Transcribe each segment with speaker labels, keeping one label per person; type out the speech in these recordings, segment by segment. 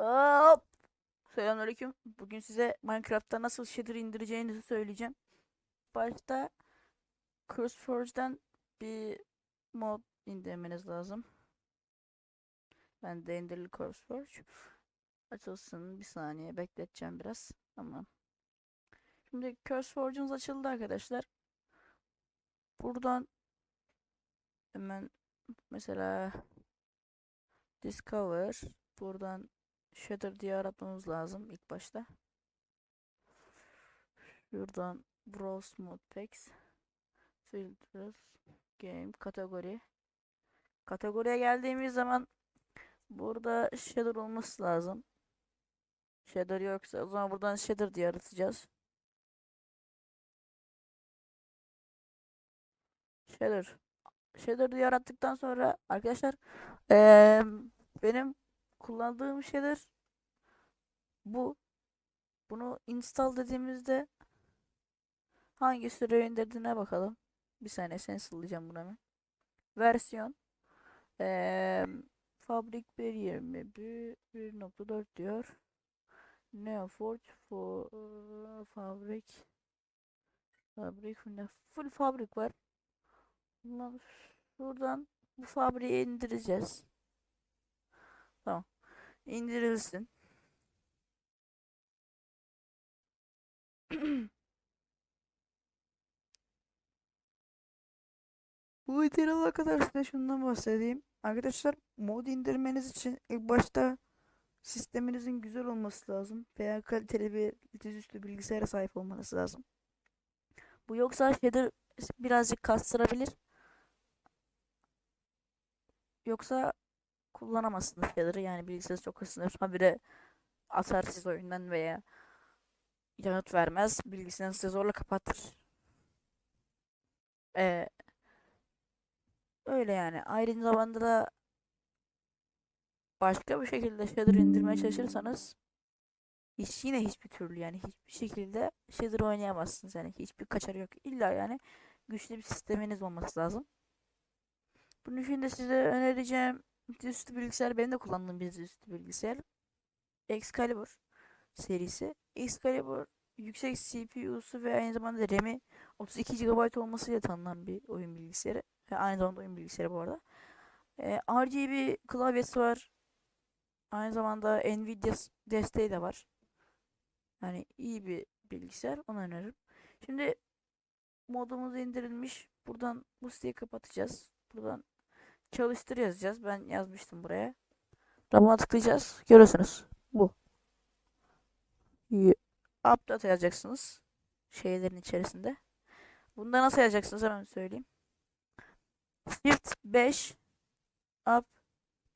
Speaker 1: Hop. Selamünaleyküm. Bugün size Minecraft'ta nasıl shader indireceğinizi söyleyeceğim. Başta CurseForge'dan bir mod indirmeniz lazım. Ben de indirili CurseForge. Açılsın bir saniye bekleteceğim biraz. Tamam. Şimdi CurseForge'unuz açıldı arkadaşlar. Buradan hemen mesela Discover buradan Shader diye aratmamız lazım ilk başta. Şuradan Browse Mod Packs Filters Game kategori Kategoriye geldiğimiz zaman burada shader olması lazım. Shader yoksa o zaman buradan shader diye aratacağız. Shader shader diye arattıktan sonra arkadaşlar eee, benim kullandığım shader bu. Bunu install dediğimizde hangi süre indirdiğine bakalım. Bir saniye sen sıllayacağım bunu hemen. Versiyon eee Fabrik 1.20 1.4 diyor. Neoforge for fabrik fabrik ne full fabrik var. Bundan şuradan bu fabriği indireceğiz. Tamam. İndirilsin. Bu videoya kadar size şundan bahsedeyim. Arkadaşlar mod indirmeniz için ilk başta sisteminizin güzel olması lazım veya kaliteli bir dizüstü bilgisayara sahip olmanız lazım. Bu yoksa shader birazcık kastırabilir. Yoksa kullanamazsınız shader'ı yani bilgisayar çok ısınır. Habire atar siz oyundan veya yanıt vermez. Bilgisayarınızı size zorla kapatır. Ee, öyle yani. Aynı zamanda da başka bir şekilde shader indirmeye çalışırsanız hiç yine hiçbir türlü yani hiçbir şekilde shader oynayamazsınız yani hiçbir kaçarı yok. İlla yani güçlü bir sisteminiz olması lazım. Bunun için de size önereceğim dizüstü bilgisayar benim de kullandığım bir dizüstü bilgisayar. Excalibur serisi. Excalibur yüksek CPU'su ve aynı zamanda RAM'i 32 GB olmasıyla tanınan bir oyun bilgisayarı. Ve aynı zamanda oyun bilgisayarı bu arada. Ee, RGB klavyesi var. Aynı zamanda Nvidia desteği de var. Yani iyi bir bilgisayar. Onu öneririm. Şimdi modumuz indirilmiş. Buradan bu siteyi kapatacağız. Buradan çalıştır yazacağız. Ben yazmıştım buraya. Ram'a tıklayacağız. Görüyorsunuz. Bu. Update yazacaksınız. Şeylerin içerisinde. Bunda nasıl yazacaksınız hemen söyleyeyim. Shift 5 Up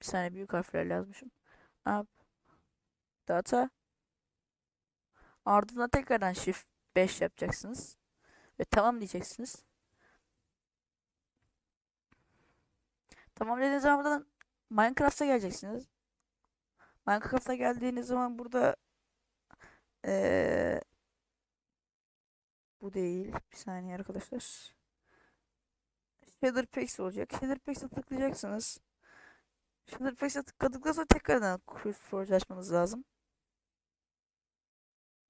Speaker 1: bir saniye büyük harflerle yazmışım. Up Data Ardından tekrardan Shift 5 yapacaksınız. Ve tamam diyeceksiniz. Tamam dediğiniz zaman buradan Minecraft'a geleceksiniz. Minecraft'a geldiğiniz zaman burada ee, bu değil. Bir saniye arkadaşlar. Shader Packs olacak. Shader Packs'e tıklayacaksınız. Shader Packs'e tıkladıktan sonra tekrardan CurseForge açmanız lazım.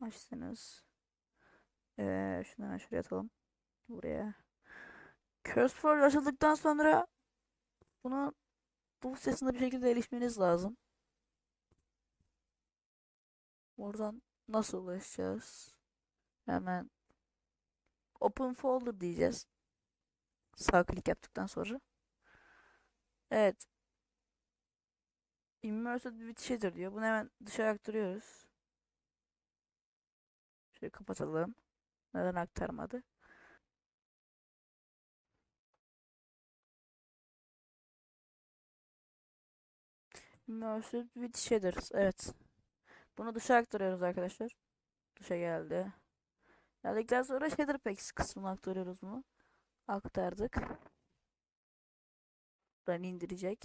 Speaker 1: Açtınız. Ee, hemen şuraya atalım. Buraya. CurseForge açıldıktan sonra bunu dosyasında bir şekilde erişmeniz lazım. Oradan nasıl ulaşacağız? Hemen Open Folder diyeceğiz. Sağ klik yaptıktan sonra. Evet. Immersed with shader diyor. Bunu hemen dışarı aktarıyoruz. Şöyle kapatalım. Neden aktarmadı? Immersed with shaders. Evet. Bunu dışa aktarıyoruz arkadaşlar. Dışa geldi. Geldikten sonra shader packs kısmına aktarıyoruz bunu. Aktardık. Buradan indirecek.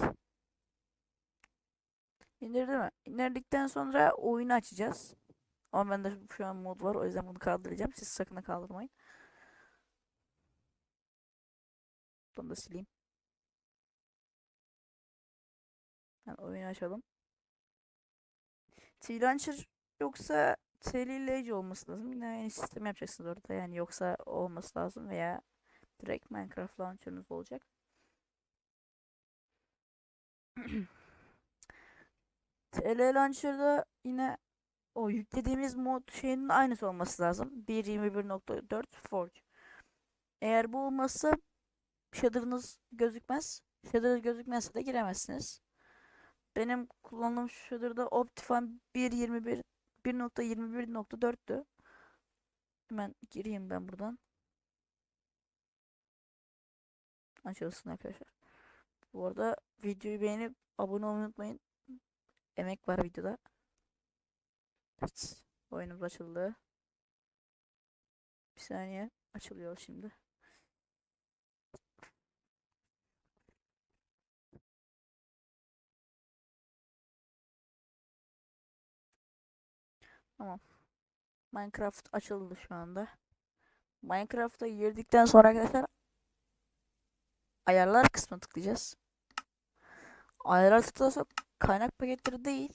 Speaker 1: İndirdi mi? İndirdikten sonra oyunu açacağız. Ama bende şu an mod var. O yüzden bunu kaldıracağım. Siz sakın kaldırmayın. Bunu da sileyim. Yani oyunu açalım. T-Launcher yoksa TLLC olması lazım. Yine aynı sistem yapacaksınız orada. Yani yoksa olması lazım veya direkt Minecraft Launcher'ınız olacak. TL Launcher'da yine o yüklediğimiz mod şeyinin aynısı olması lazım. 1.21.4 Forge. Eğer bu olmazsa shader'ınız gözükmez. Shader gözükmezse de giremezsiniz. Benim kullandığım shader'da Optifine 1.21 1.21.4'tü. Hemen gireyim ben buradan. Açılsın arkadaşlar. Bu arada videoyu beğenip abone olmayı unutmayın. Emek var videoda. Evet. Oyunumuz açıldı. Bir saniye. Açılıyor şimdi. Tamam. Minecraft açıldı şu anda. Minecraft'a girdikten sonra arkadaşlar ayarlar kısmına tıklayacağız. Ayarlar sonra kaynak paketleri değil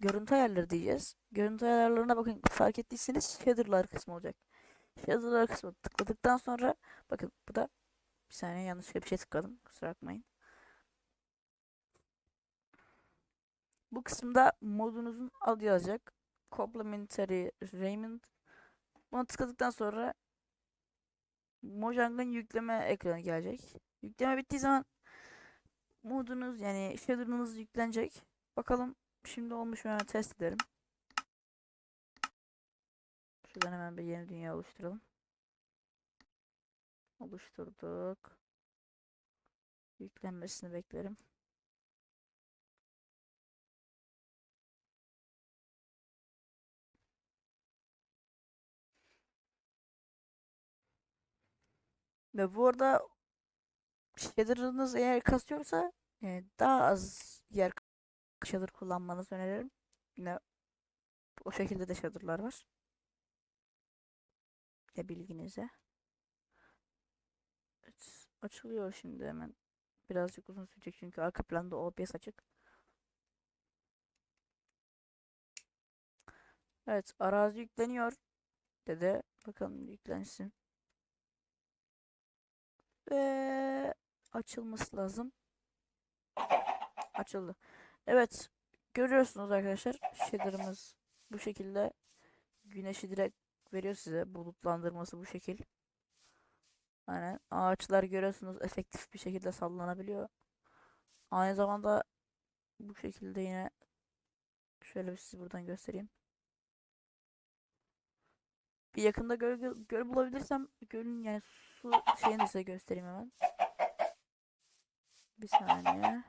Speaker 1: görüntü ayarları diyeceğiz. Görüntü ayarlarına bakın fark ettiyseniz shader'lar kısmı olacak. Shader'lar kısmı tıkladıktan sonra bakın bu da bir saniye yanlışlıkla bir şey tıkladım. Kusura bakmayın. Bu kısımda modunuzun adı yazacak. Complementary Raymond. Buna tıkladıktan sonra Mojang'ın yükleme ekranı gelecek. Yükleme bittiği zaman modunuz yani shader'ınız yüklenecek. Bakalım şimdi olmuş mu test edelim. Şuradan hemen bir yeni dünya oluşturalım. Oluşturduk. Yüklenmesini beklerim. Ve bu arada shader'ınız eğer kasıyorsa e, daha az yer shader kullanmanızı öneririm. Yine o şekilde de shader'lar var. Ya bilginize. Evet, açılıyor şimdi hemen. Birazcık uzun sürecek çünkü arka planda OBS açık. Evet, arazi yükleniyor dedi. Bakalım yüklensin. Ve açılması lazım. Açıldı. Evet. Görüyorsunuz arkadaşlar. Shader'ımız bu şekilde güneşi direkt veriyor size. Bulutlandırması bu şekil. Aynen. Ağaçlar görüyorsunuz efektif bir şekilde sallanabiliyor. Aynı zamanda bu şekilde yine şöyle bir sizi buradan göstereyim. Bir yakında göl, göl bulabilirsem gölün yani su şeyini size göstereyim hemen. Bir saniye.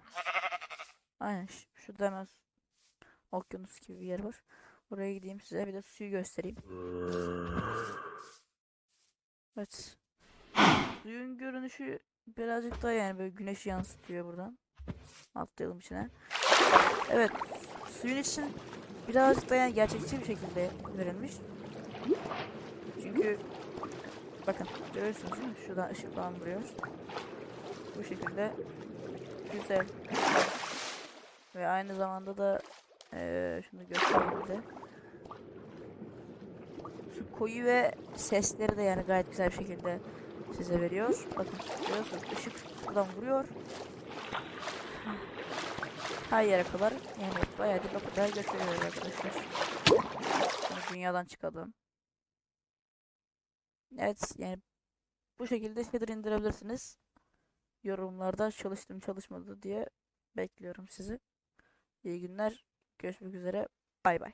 Speaker 1: Aynen şurada hemen okyanus gibi bir yer var. Oraya gideyim size bir de suyu göstereyim. Evet. Suyun görünüşü birazcık daha yani böyle güneşi yansıtıyor buradan. Atlayalım içine. Evet. Suyun için birazcık daha yani gerçekçi bir şekilde verilmiş. Çünkü bakın görüyorsunuz değil mi? Şuradan ışık falan vuruyor. Bu şekilde güzel. Ve aynı zamanda da ee, şunu göstereyim de. Su koyu ve sesleri de yani gayet güzel bir şekilde size veriyor. Bakın görüyorsunuz ışık buradan vuruyor. Her yere kadar yani bayağı bir kadar gösteriyor arkadaşlar. Dünyadan çıkalım. Evet yani bu şekilde shader indirebilirsiniz. Yorumlarda çalıştım çalışmadı diye bekliyorum sizi. İyi günler. Görüşmek üzere. Bay bay.